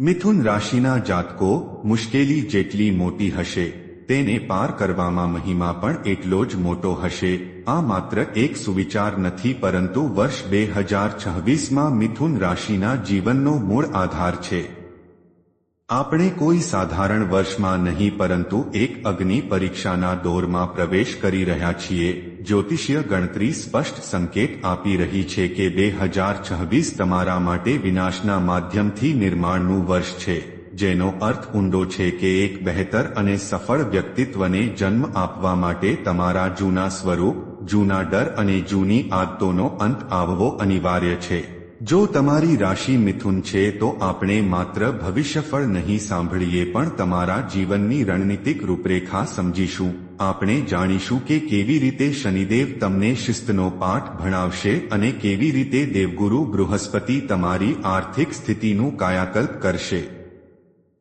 મિથુન રાશિના જાતકો મુશ્કેલી જેટલી મોટી હશે, તેને પાર કરવામાં મહિમા પણ એટલો જ મોટો હશે. આ માત્ર એક સુવિચાર નથી, પરંતુ વર્ષ બે હજાર છવ્વીસમાં મિથુન રાશિના જીવનનો મૂળ આધાર છે. આપણે કોઈ સાધારણ વર્ષમાં નહીં, પરંતુ એક અગ્નિ પરીક્ષાના દોરમાં પ્રવેશ કરી રહ્યા છીએ. જ્યોતિષીય ગણતરી સ્પષ્ટ સંકેત આપી રહી છે કે બે હજાર છવ્વીસ તમારા માટે વિનાશના માધ્યમથી નિર્માણનું વર્ષ છે, જેનો અર્થ ઊંડો છે કે એક બહેતર અને સફળ વ્યક્તિત્વને જન્મ આપવા માટે તમારા જૂના સ્વરૂપ, જૂના ડર અને જૂની આદતોનો અંત આવવો અનિવાર્ય છે. જો તમારી રાશિ મિથુન છે, તો આપણે માત્ર ભવિષ્યફળ નહીં સાંભળીએ, પણ તમારા જીવનની રણનીતિક રૂપરેખા સમજીશું. આપણે જાણીશું કે કેવી રીતે શનિદેવ તમને શિસ્તનો પાઠ ભણાવશે અને કેવી રીતે દેવગુરુ બૃહસ્પતિ તમારી આર્થિક સ્થિતિનું કાયાકલ્પ કરશે.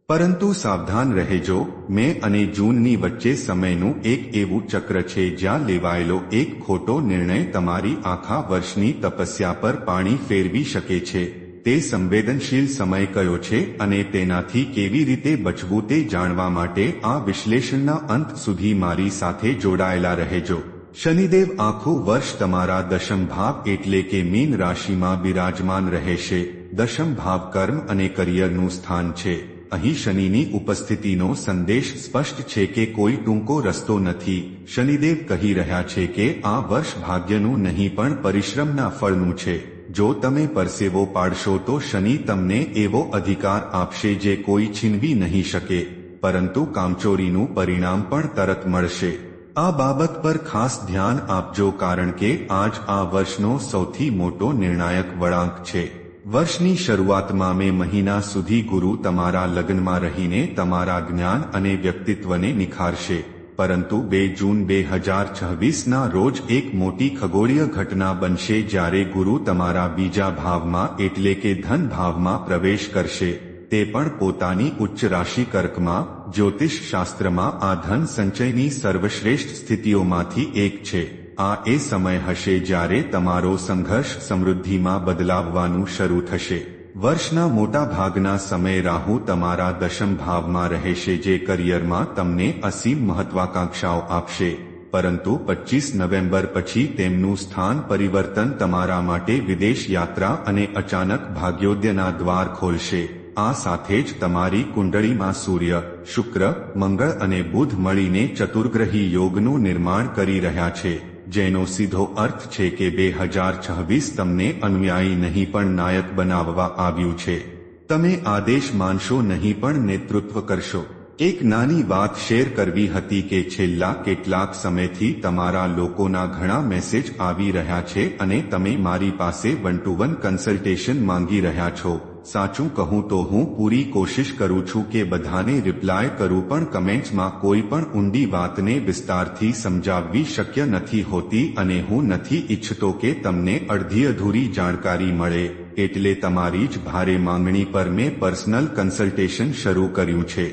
પરંતુ સાવધાન રહેજો, મે અને જૂનની વચ્ચે સમયનું એક એવું ચક્ર છે જ્યાં લેવાયેલો એક ખોટો નિર્ણય તમારી આખા વર્ષની તપસ્યા પર પાણી ફેરવી શકે છે. તે સંવેદનશીલ સમય કયો છે અને તેનાથી કેવી રીતે બચવું તે જાણવા માટે આ વિશ્લેષણના અંત સુધી મારી સાથે જોડાયેલા રહેજો. શનિદેવ, આખું વર્ષ તમારા દશમ ભાવ એટલે કે મીન રાશિમાં બિરાજમાન રહેશે. દશમ ભાવ કર્મ અને કરિયરનું સ્થાન છે. અહીં શનિની ઉપસ્થિતિનો સંદેશ સ્પષ્ટ છે કે કોઈ ટૂંકો રસ્તો નથી. શનિદેવ કહી રહ્યા છે કે આ વર્ષ ભાગ્યનું નહીં પણ પરિશ્રમના ફળનું છે. જો તમે પરસેવો પાડશો તો શનિ તમને એવો અધિકાર આપશે જે કોઈ છીનવી નહીં શકે. પરંતુ કામચોરીનું પરિણામ પણ તરત મળશે. આ બાબત પર ખાસ ધ્યાન આપજો કારણ કે આજ આ વર્ષનો સૌથી મોટો નિર્ણાયક વળાંક છે. વર્ષની શરૂઆતમાં મે મહિના સુધી ગુરુ તમારા લગ્નમાં રહીને તમારા જ્ઞાન અને વ્યક્તિત્વને નિખારશે. પરંતુ બે જૂન બે હજાર છવ્વીસના રોજ એક મોટી ખગોળીય ઘટના બનશે જ્યારે ગુરુ તમારા બીજા ભાવમાં એટલે કે ધન ભાવમાં પ્રવેશ કરશે. તે પણ પોતાની ઉચ્ચ રાશિ કર્કમાં, જ્યોતિષ શાસ્ત્રમાં આ ધન સંચયની સર્વશ્રેષ્ઠ સ્થિતિઓમાંથી એક છે. આ એ સમય હશે જ્યારે તમારો સંઘર્ષ સમૃદ્ધિમાં બદલાવવાનું શરૂ થશે. વર્ષના મોટા ભાગના સમય રાહુ તમારા દશમ ભાવમાં રહેશે જે કરિયરમાં તમને અસીમ મહત્વાકાંક્ષાઓ આપશે. પરંતુ પચીસ નવેમ્બર પછી તેમનું સ્થાન પરિવર્તન તમારા માટે વિદેશ યાત્રા અને અચાનક ભાગ્યોદયના દ્વાર ખોલશે. આ સાથે જ તમારી કુંડળીમાં સૂર્ય, શુક્ર, મંગળ અને બુધ મળીને ચતુર્ગ્રહી યોગનું નિર્માણ કરી રહ્યા છે. જેનો સીધો અર્થ છે કે બે હજાર છવ્વીસ તમને અનુયાયી નહીં પણ નાયક બનાવવા આવ્યું છે. તમે આદેશ માનશો નહીં પણ નેતૃત્વ કરશો. એક નાની વાત શેર કરવી હતી કે છેલ્લા કેટલાક સમયથી તમારા લોકોના ઘણા મેસેજ આવી રહ્યા છે અને તમે મારી પાસે વન ટુ વન કન્સલ્ટેશન માંગી રહ્યા છો. સાચું કહું તો હું પૂરી કોશિશ કરું છું કે બધાને રિપ્લાય કરું પણ કમેન્ટ્સમાં કોઈ પણ ઊંડી વાતને વિસ્તારથી સમજાવવી શક્ય નથી હોતી અને હું નથી ઈચ્છતો કે તમને અડધી અધૂરી જાણકારી મળે એટલે તમારી જ ભારે માંગણી પર મેં પર્સનલ કન્સલ્ટેશન શરૂ કર્યું છે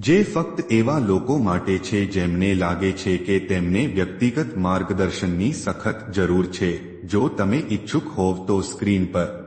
જે ફક્ત એવા લોકો માટે છે જેમને લાગે છે કે તેમને વ્યક્તિગત માર્ગદર્શનની સખત જરૂર છે જો તમે ઈચ્છુક હોવ તો સ્ક્રીન પર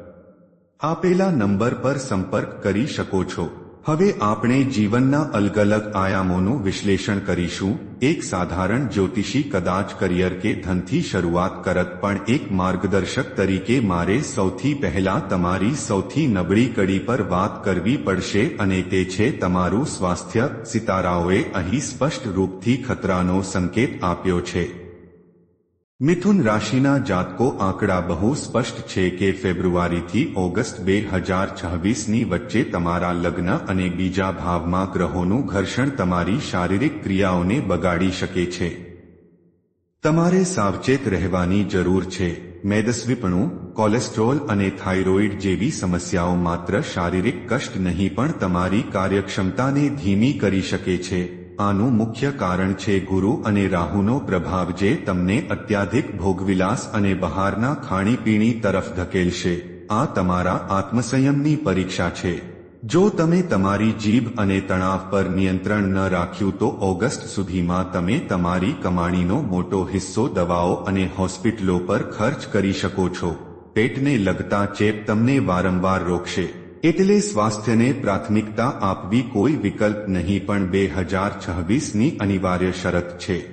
આપેલા નંબર પર સંપર્ક કરી શકો છો. હવે આપણે જીવનના અલગ અલગ આયામોનું વિશ્લેષણ કરીશું. એક સાધારણ જ્યોતિષી કદાચ કરિયર કે ધનથી શરૂઆત કરત પણ એક માર્ગદર્શક તરીકે મારે સૌથી પહેલા તમારી સૌથી નબળી કડી પર વાત કરવી પડશે અને તે છે તમારું સ્વાસ્થ્ય. સિતારાઓએ અહીં સ્પષ્ટ રૂપથી ખતરાનો સંકેત આપ્યો છે. મિથુન રાશિના જાતકો આંકડા બહુ સ્પષ્ટ છે કે ફેબ્રુઆરીથી ઓગસ્ટ બે હજાર છવ્વીસની વચ્ચે તમારા લગ્ન અને બીજા ભાવમાં ગ્રહોનું ઘર્ષણ તમારી શારીરિક ક્રિયાઓને બગાડી શકે છે. તમારે સાવચેત રહેવાની જરૂર છે. મેદસ્વીપણું, કોલેસ્ટ્રોલ અને થાઇરોઇડ જેવી સમસ્યાઓ માત્ર શારીરિક કષ્ટ નહીં પણ તમારી કાર્યક્ષમતાને ધીમી કરી શકે છે. આનું મુખ્ય કારણ છે ગુરુ અને રાહુનો પ્રભાવ જે તમને અત્યાધિક ભોગવિલાસ અને બહારના ખાણીપીણી તરફ ધકેલશે. આ તમારા આત્મસંયમની પરીક્ષા છે. જો તમે તમારી જીભ અને તણાવ પર નિયંત્રણ ન રાખ્યું તો ઓગસ્ટ સુધીમાં તમે તમારી કમાણીનો મોટો હિસ્સો દવાઓ અને હોસ્પિટલો પર ખર્ચ કરી શકો છો. પેટને લગતા ચેપ તમને વારંવાર રોકશે. એટલે સ્વાસ્થ્યને પ્રાથમિકતા આપવી કોઈ વિકલ્પ નહીં પણ બે હજાર છવ્વીસની અનિવાર્ય શરત છે.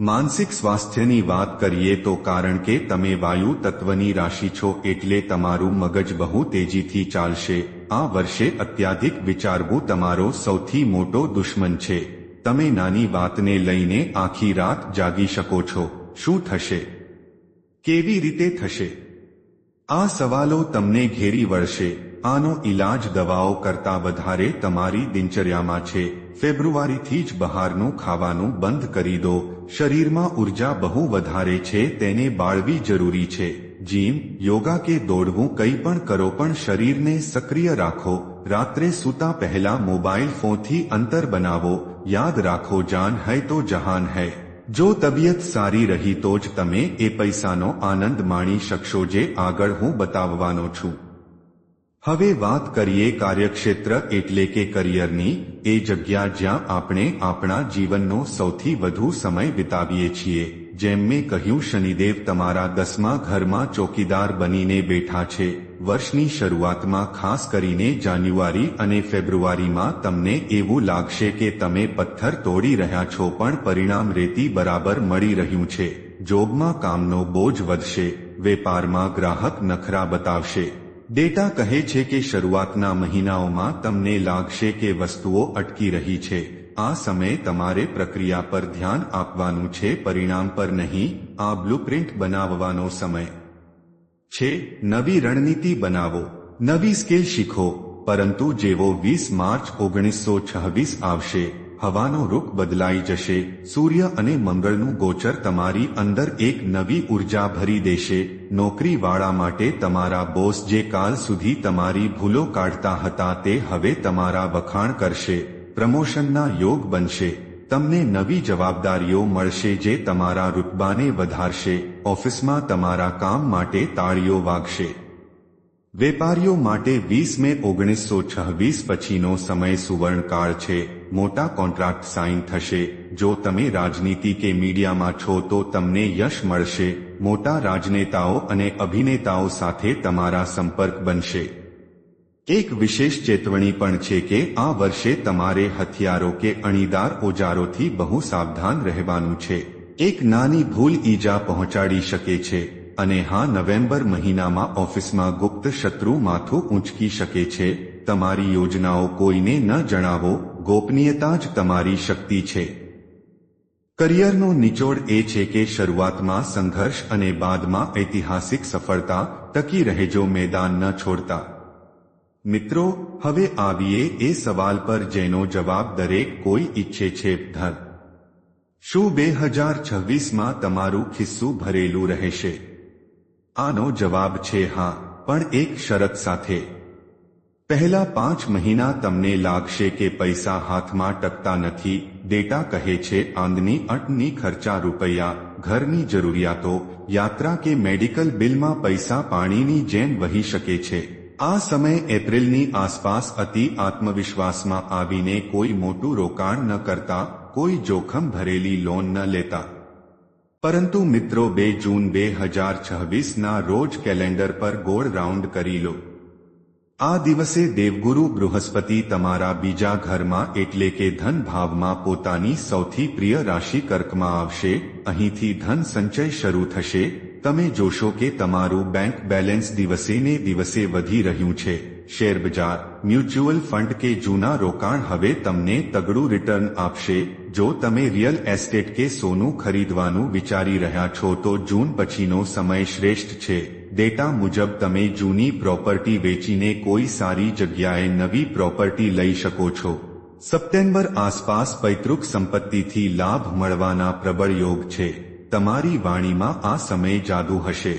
માનસિક સ્વાસ્થ્યની વાત કરીએ તો કારણ કે તમે વાયુ તત્વની રાશિ છો એટલે તમારું મગજ બહુ તેજીથી ચાલશે. આ વર્ષે અત્યાધિક વિચારવું તમારો સૌથી મોટો દુશ્મન છે. તમે નાની વાતને લઈને આખી રાત જાગી શકો છો. શું થશે? કેવી રીતે થશે? આ સવાલો તમને ઘેરી વળશે. આનો ઈલાજ દવાઓ કરતા વધારે તમારી દિનચર્યામાં છે. ફેબ્રુઆરીથી જ બહારનું ખાવાનું બંધ કરી દો. શરીરમાં ઊર્જા બહુ વધારે છે તેને બાળવી જરૂરી છે. જીમ, યોગા કે દોડવું કંઈ પણ કરો પણ શરીરને સક્રિય રાખો. રાત્રે સૂતા પહેલા મોબાઈલ ફોનથી અંતર બનાવો. યાદ રાખો જાન હૈ તો જહાન હૈ. જો તબિયત સારી રહી તો જ તમે એ પૈસાનો આનંદ માણી શકશો જે આગળ હું બતાવવાનો છું. હવે વાત કરીએ કાર્યક્ષેત્ર એટલે કે કરિયરની, એ જગ્યા જ્યાં આપણે આપણા જીવનનો સૌથી વધુ સમય વિતાવીએ છીએ. જેમ મેં કહ્યું, શનિદેવ તમારા દસમા ઘરમાં ચોકીદાર બનીને બેઠા છે. વર્ષની શરૂઆતમાં ખાસ કરીને જાન્યુઆરી અને ફેબ્રુઆરીમાં તમને એવું લાગશે કે તમે પથ્થર તોડી રહ્યા છો, પણ પરિણામ રેતી બરાબર મળી રહ્યું છે. જોબમાં કામનો બોજ વધશે, વેપારમાં ગ્રાહક નખરા બતાવશે. ડેટા કહે છે કે શરૂઆતના મહિનાઓમાં તમને લાગશે કે વસ્તુઓ અટકી રહી છે. આ સમયે તમારે પ્રક્રિયા પર ધ્યાન આપવાનું છે, પરિણામ પર નહીં, આ બ્લુપ્રિન્ટ બનાવવાનો સમય. છે, નવી રણનીતિ બનાવો, નવી સ્કિલ શીખો, પરંતુ જેવો વીસ માર્ચ ઓગણીસો છવ્વીસ આવશે, હવાનો રૂખ બદલાઈ જશે, સૂર્ય અને મંગળનું ગોચર તમારી અંદર એક નવી ઊર્જા ભરી દેશે, નોકરીવાળા માટે તમારા બોસ જે કાલ સુધી તમારી ભૂલો કાઢતા હતા તે હવે તમારા વખાણ કરશે. પ્રમોશનના યોગ બનશે. તમને નવી જવાબદારીઓ મળશે જે તમારા રૂતબાને વધારશે. ઓફિસમાં તમારા કામ માટે તાળીઓ વાગશે. વેપારીઓ માટે વીસ મે ઓગણીસો છવ્વીસ પછીનો સમય સુવર્ણકાળ છે. મોટા કોન્ટ્રાક્ટ સાઇન થશે. જો તમે રાજનીતિ કે મીડિયામાં છો તો તમને યશ મળશે. મોટા રાજનેતાઓ અને અભિનેતાઓ સાથે તમારા સંપર્ક બનશે. એક વિશેષ ચેતવણી પણ છે કે આ વર્ષે તમારે હથિયારો કે અણીદાર ઓજારોથી બહુ સાવધાન રહેવાનું છે. એક નાની ભૂલ ઈજા પહોંચાડી શકે છે અને હા, નવેમ્બર મહિનામાં ઓફિસમાં ગુપ્ત શત્રુ માથું ઊંચકી શકે છે. તમારી યોજનાઓ કોઈને ન જણાવો, ગોપનીયતા જ તમારી શક્તિ છે. કરિયરનો નિચોડ એ છે કે શરૂઆતમાં સંઘર્ષ અને બાદમાં ઐતિહાસિક સફળતા ટકી રહેજો, મેદાન ન છોડતા. મિત્રો, હવે આવીએ એ સવાલ પર જેનો જવાબ દરેક કોઈ ઈચ્છે છે ધર શું બે હજાર છવ્વીસમાં તમારું ખિસ્સું ભરેલું રહેશે? આનો જવાબ છે હા, પણ એક શરત સાથે. પહેલા પાંચ મહિના તમને લાગશે કે પૈસા હાથમાં ટકતા નથી, ડેટા કહે છે આંદની અટની ખર્ચા રૂપિયા, ઘરની જરૂરિયાતો, યાત્રા કે મેડિકલ બિલમાં પૈસા પાણીની જેમ વહી શકે છે. આ સમય એપ્રિલની આસપાસ અતિ આત્મવિશ્વાસમાં આવીને કોઈ મોટું રોકાણ ન કરતા, કોઈ જોખમ ભરેલી લોન ન લેતા. પરંતુ મિત્રો, બે જૂન બે હજાર છવ્વીસના રોજ કેલેન્ડર પર ગોળ રાઉન્ડ કરી લો. આ દિવસે દેવગુરુ બૃહસ્પતિ તમારા બીજા ઘરમાં એટલે કે ધન ભાવમાં પોતાની સૌથી પ્રિય રાશિ કર્કમાં આવશે, અહીંથી ધન સંચય શરૂ થશે તમે જોશો કે તમારું બેંક બેલેન્સ દિવસે ને દિવસે વધી રહ્યું છે. શેરબજાર મ્યુચ્યુઅલ ફંડ કે જૂના રોકાણ હવે તમને તગડું રિટર્ન આપશે. જો તમે રિયલ એસ્ટેટ કે સોનું ખરીદવાનું વિચારી રહ્યા છો તો જૂન પછીનો સમય શ્રેષ્ઠ છે. ડેટા મુજબ તમે જૂની પ્રોપર્ટી વેચીને કોઈ સારી જગ્યાએ નવી પ્રોપર્ટી લઈ શકો છો. સપ્ટેમ્બર આસપાસ પૈતૃક સંપત્તિથી લાભ મળવાના પ્રબળ યોગ છે. તમારી વાણીમાં આ સમય જાદુ હશે.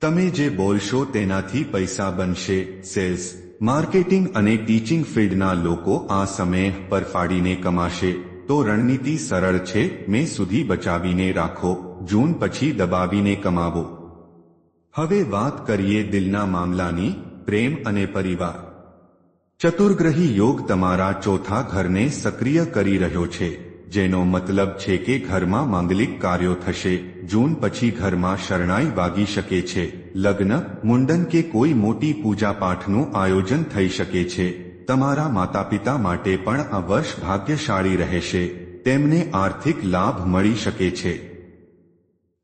તમે જે બોલશો તેનાથી પૈસા બનશે, સેલ્સ, માર્કેટિંગ અને ટીચિંગ ફિલ્ડના લોકો આ સમય પર ફાડીને કમાશે. તો રણનીતિ સરળ છે, મે સુધી બચાવીને રાખો, જૂન પછી દબાવીને કમાવો. હવે વાત કરીએ દિલના મામલાની, પ્રેમ અને પરિવાર. ચતુર્ગ્રહી યોગ તમારા ચોથા ઘરને સક્રિય કરી રહ્યો છે. જેનો મતલબ છે કે ઘરમાં માંગલિક કાર્યો થશે, જૂન પછી ઘરમાં શરણાઈ વાગી શકે છે, લગ્ન, મુંડન કે કોઈ મોટી પૂજા પાઠનું આયોજન થઈ શકે છે. તમારા માતા પિતા માટે પણ આ વર્ષ ભાગ્યશાળી રહેશે, તેમને આર્થિક લાભ મળી શકે છે.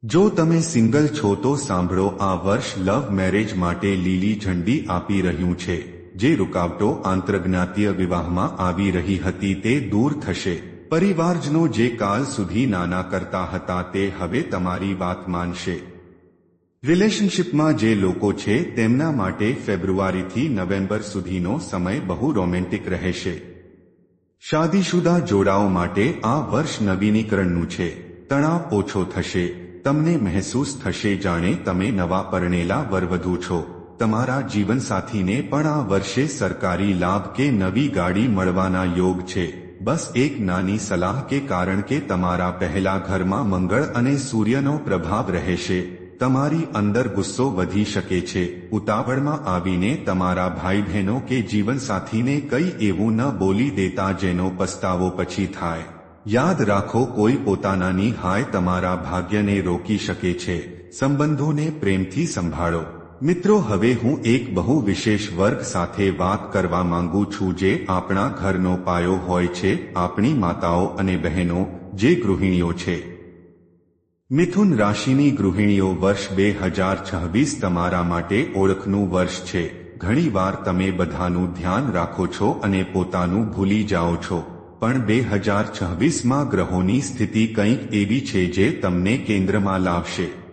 જો તમે સિંગલ છો તો સાંભળો, આ વર્ષ લવ મેરેજ માટે લીલી ઝંડી આપી રહ્યું છે, જે રૂકાવટો આંતરજ્ઞાતીય વિવાહમાં આવી રહી હતી તે દૂર થશે. પરિવારજનો જે કાલ સુધી નાના કરતા હતા તે હવે તમારી વાત માનશે. રિલેશનશિપમાં જે લોકો છે તેમના માટે ફેબ્રુઆરીથી નવેમ્બર સુધીનો સમય બહુ રોમેન્ટિક રહેશે. શાદીશુદા જોડાઓ માટે આ વર્ષ નવીનીકરણનું છે. તણાવ ઓછો થશે. તમને મહેસૂસ થશે જાણે તમે નવા પરણેલા વરવધુ છો. તમારા જીવનસાથીને પણ આ વર્ષે સરકારી લાભ કે નવી ગાડી મળવાના યોગ છે. બસ એક નાની સલાહ કે કારણ કે તમારા પહેલા ઘરમાં મંગળ અને સૂર્યનો પ્રભાવ રહેશે, તમારી અંદર ગુસ્સો વધી શકે છે, ઉતાવળમાં આવીને તમારા ભાઈ બહેનો કે જીવનસાથીને કંઈ એવું ન બોલી દેતા જેનો પસ્તાવો પછી થાય. યાદ રાખો કોઈ પોતાનાની હાય તમારા ભાગ્યને રોકી શકે છે, સંબંધોને પ્રેમથી સંભાળો. મિત્રો, હવે હું એક બહુ વિશેષ વર્ગ સાથે વાત કરવા માંગુ છું જે આપણા ઘરનો પાયો હોય છે, આપણી માતાઓ અને બહેનો જે ગૃહિણીઓ છે. મિથુન રાશિની ગૃહિણીઓ વર્ષ બે હજાર છવ્વીસ તમારા માટે ઓળખનું વર્ષ છે. ઘણીવાર તમે બધાનું ધ્યાન રાખો છો અને પોતાનું ભૂલી જાઓ છો. પણ બે હજાર છવ્વીસમાં ગ્રહોની સ્થિતિ કંઈક એવી છે જે તમને કેન્દ્રમાં લાવશે.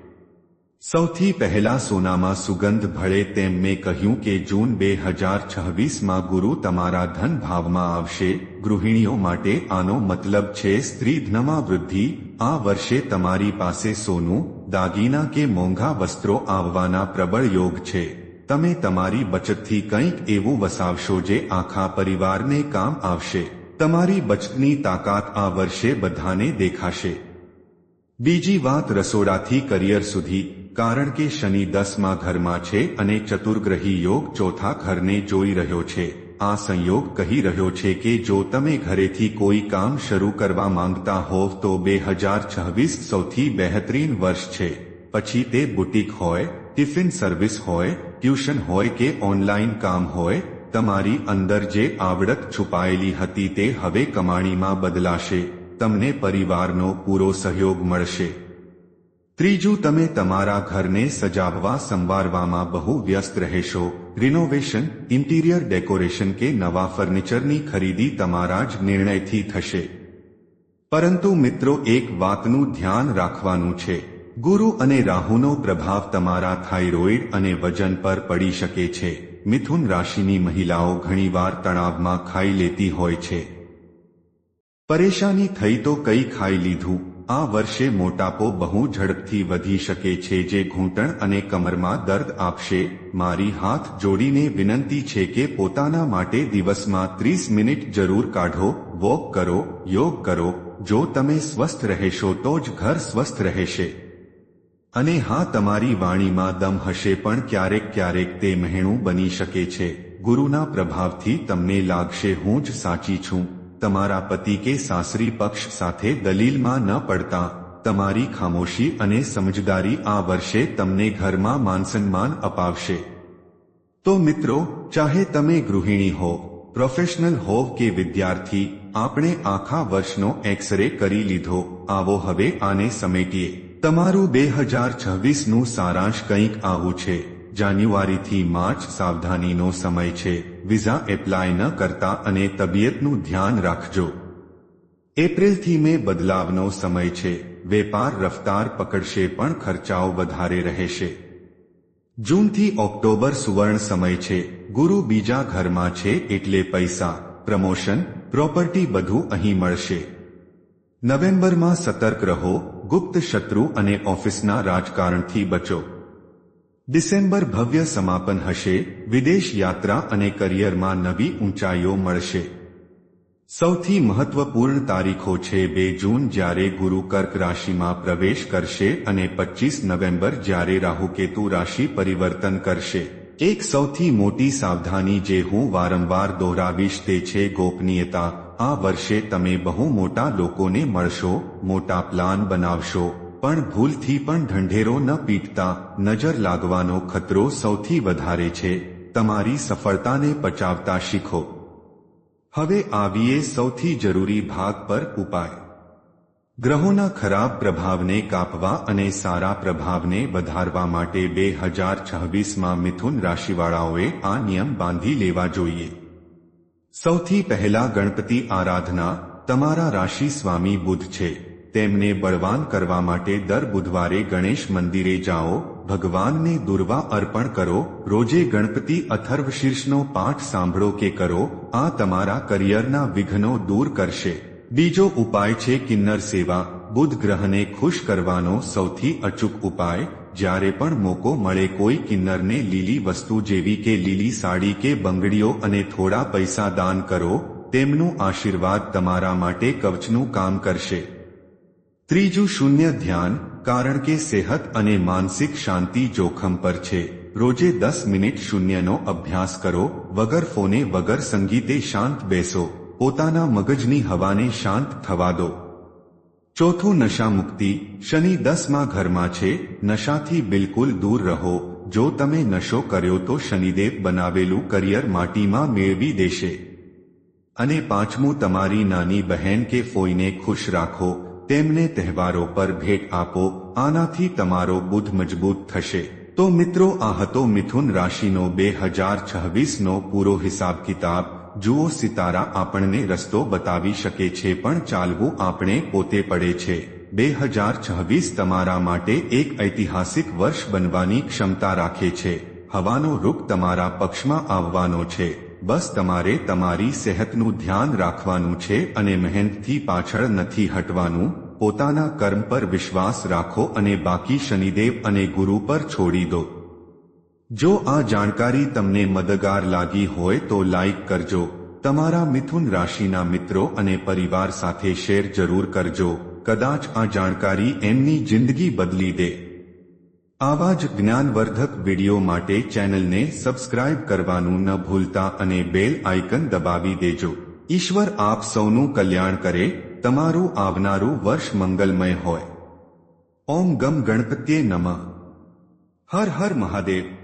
સૌથી પહેલા સોનામાં સુગંધ ભળે તેમ મેં કહ્યું કે જૂન બે હજાર છવ્વીસમાં ગુરુ તમારા ધન ભાવમાં આવશે. ગૃહિણીઓ માટે આનો મતલબ છે સ્ત્રી ધનમાં વૃદ્ધિ. આ વર્ષે તમારી પાસે સોનું, દાગીના કે મોંઘા વસ્ત્રો આવવાના પ્રબળ યોગ છે. તમે તમારી બચતથી કંઈક એવું વસાવશો જે આખા પરિવારને કામ આવશે. તમારી બચતની તાકાત આ વર્ષે બધાને દેખાશે. બીજી વાત રસોડાથી કરિયર સુધી. કારણ કે શનિ દસમા ઘરમાં છે અને ચતુર્ગ્રહી યોગ ચોથા ઘરને જોઈ રહ્યો છે. આ સંયોગ કહી રહ્યો છે કે જો તમે ઘરેથી કોઈ કામ શરૂ કરવા માંગતા હોવ તો બે હજાર છવ્વીસ સૌથી બહેતરીન વર્ષ છે. પછી તે બુટીક હોય, ટિફિન સર્વિસ હોય, ટ્યુશન હોય કે ઓનલાઈન કામ હોય, તમારી અંદર જે આવડત છુપાયેલી હતી તે હવે કમાણીમાં બદલાશે. તમને પરિવારનો પૂરો સહયોગ મળશે. ત્રીજું, તમે તમારા ઘરને સજાવવા, સંવારવામાં બહુ વ્યસ્ત રહેશો. રિનોવેશન ઇન્ટિરિયર ડેકોરેશન કે નવા ફર્નિચરની ખરીદી તમારા જ નિર્ણયથી થશે. પરંતુ મિત્રો, એક વાતનું ધ્યાન રાખવાનું છે. ગુરુ અને રાહુનો પ્રભાવ તમારા થાઇરોઇડ અને વજન પર પડી શકે છે. મિથુન રાશિની મહિલાઓ ઘણીવાર તણાવમાં ખાઈ લેતી હોય છે. પરેશાની થઈ તો કઈ ખાઈ લીધું? આ વર્ષે મોટાપો બહુ ઝડપથી વધી શકે છે જે ઘૂંટણ અને કમરમાં દર્દ આપશે. મારી હાથ જોડીને વિનંતી છે કે પોતાના માટે દિવસમાં ત્રીસ મિનિટ જરૂર કાઢો, વોક કરો, યોગ કરો. જો તમે સ્વસ્થ રહેશો તો જ ઘર સ્વસ્થ રહેશે. અને હા, તમારી વાણીમાં દમ હશે પણ ક્યારેક ક્યારેક તે મહેણું બની શકે છે. ગુરુના પ્રભાવથી તમને લાગશે હું જ સાચી છું. તમારા પતિ કે સાસરી પક્ષ સાથે દલીલમાં ન પડતા, તમારી ખામોશી અને સમજદારી આ વર્ષે તમને ઘરમાં માનસન્માન અપાવશે. તો મિત્રો, ચાહે તમે ગૃહિણી હો, પ્રોફેશનલ હોવ કે વિદ્યાર્થી, આપણે આખા વર્ષનો એક્સરે કરી લીધો, આવો હવે આને સમેટીએ. તમારું બે હજાર છવ્વીસનું સારાંશ કંઈક આવું છે. જાન્યુઆરીથી માર્ચ સાવધાનીનો સમય છે. વિઝા એપ્લાય ન કરતા અને તબિયતનું ધ્યાન રાખજો. એપ્રિલથી મે બદલાવનો સમય છે. વેપાર રફતાર પકડશે પણ ખર્ચાઓ વધારે રહેશે. જૂનથી ઓક્ટોબર સુવર્ણ સમય છે. ગુરુ બીજા ઘરમાં છે એટલે પૈસા, પ્રમોશન, પ્રોપર્ટી બધું અહીં મળશે. નવેમ્બરમાં સતર્ક રહો, ગુપ્ત શત્રુ અને ઓફિસના રાજકારણથી બચો. ડિસેમ્બર ભવ્ય સમાપન હશે, વિદેશ યાત્રા અને કરિયરમાં નવી ઊંચાઈઓ મળશે. સૌથી મહત્વપૂર્ણ તારીખો છે બે જૂન જ્યારે ગુરુ કર્ક રાશિમાં પ્રવેશ કરશે અને પચીસ નવેમ્બર જ્યારે રાહુકેતુ રાશિ પરિવર્તન કરશે. એક સૌથી મોટી સાવધાની જે હું વારંવાર દોહરાવીશ તે છે ગોપનીયતા. આ વર્ષે તમે બહુ મોટા લોકોને મળશો, મોટા પ્લાન બનાવશો. પણ ભૂલથી પણ ઢંઢેરો ન પીટતા, નજર લાગવાનો ખતરો સૌથી વધારે છે. તમારી સફળતાને પચાવતા શીખો. હવે આવીએ સૌથી જરૂરી ભાગ પર ઉપાય. ગ્રહોના ખરાબ પ્રભાવને કાપવા અને સારા પ્રભાવને વધારવા માટે બે હજાર છવ્વીસમાં મિથુન રાશિવાળાઓએ આ નિયમ બાંધી લેવા જોઈએ. સૌથી પહેલા ગણપતિ આરાધના, તમારા રાશિ સ્વામી બુધ છે. તેમને બળવાન કરવા માટે દર બુધવારે ગણેશ મંદિરે જાઓ, ભગવાનને દુર્વા અર્પણ કરો, રોજે ગણપતિ અથર્વશીર્ષનો પાઠ સાંભળો કે કરો, આ તમારા કરિયરના વિઘ્નો દૂર કરશે. બીજો ઉપાય છે કિન્નર સેવા, બુધ ગ્રહને ખુશ કરવાનો સૌથી અચૂક ઉપાય, જ્યારે પણ મોકો મળે કોઈ કિન્નરને લીલી વસ્તુ જેવી કે લીલી સાડી કે બંગડીઓ અને થોડા પૈસા દાન કરો, તેમનું આશીર્વાદ તમારા માટે કવચનું કામ કરશે. ત્રીજું શૂન્ય ધ્યાન કારણ કે સેહત અને માનસિક શાંતિ જોખમ પર છે. રોજે દસ મિનિટ શૂન્યનો અભ્યાસ કરો, વગર ફોને વગર સંગીતે શાંત બેસો, પોતાના મગજની હવાને શાંત થવા દો. ચોથું નશા મુક્તિ શનિ દસમાં ઘરમાં છે, નશાથી બિલકુલ દૂર રહો, જો તમે નશો કર્યો તો શનિદેવ બનાવેલું કરિયર માટીમાં મેળવી દેશે. અને પાંચમું, તમારી નાની બહેન કે ફોઈને ખુશ રાખો તેમને તહેવારો પર ભેટ આપો, આનાથી તમારો બુધ મજબૂત થશે. તો મિત્રો, આ હતો મિથુન રાશિનો બે હજાર છવ્વીસનો પૂરો હિસાબ કિતાબ. જુઓ, સિતારા આપણને રસ્તો બતાવી શકે છે, પણ ચાલવું આપણે પોતે પડે છે. બે હજાર છવ્વીસ તમારા માટે એક ઐતિહાસિક વર્ષ બનવાની ક્ષમતા રાખે છે. હવાનો રૂપ તમારા પક્ષમાં આવવાનો છે. બસ તમારે તમારી સેહતનું ધ્યાન રાખવાનું છે અને મહેનતથી પાછળ નથી હટવાનું. પોતાના કર્મ પર વિશ્વાસ રાખો અને બાકી શનિદેવ અને ગુરુ પર છોડી દો. જો આ જાણકારી તમને મદદગાર લાગી હોય તો લાઈક કરજો. તમારા મિથુન રાશિના મિત્રો અને પરિવાર સાથે શેર જરૂર કરજો. કદાચ આ જાણકારી એમની જિંદગી બદલી દે. આવા જ જ્ઞાનવર્ધક વીડિયો માટે ચેનલને સબસ્ક્રાઇબ કરવાનું ન ભૂલતા અને બેલ આઇકન દબાવી દેજો. ઈશ્વર આપ સૌનું કલ્યાણ કરે, તમારું આવનારું વર્ષ મંગલમય હોય. ઓમ ગમ ગણપત્યે નમઃ. હર હર મહાદેવ.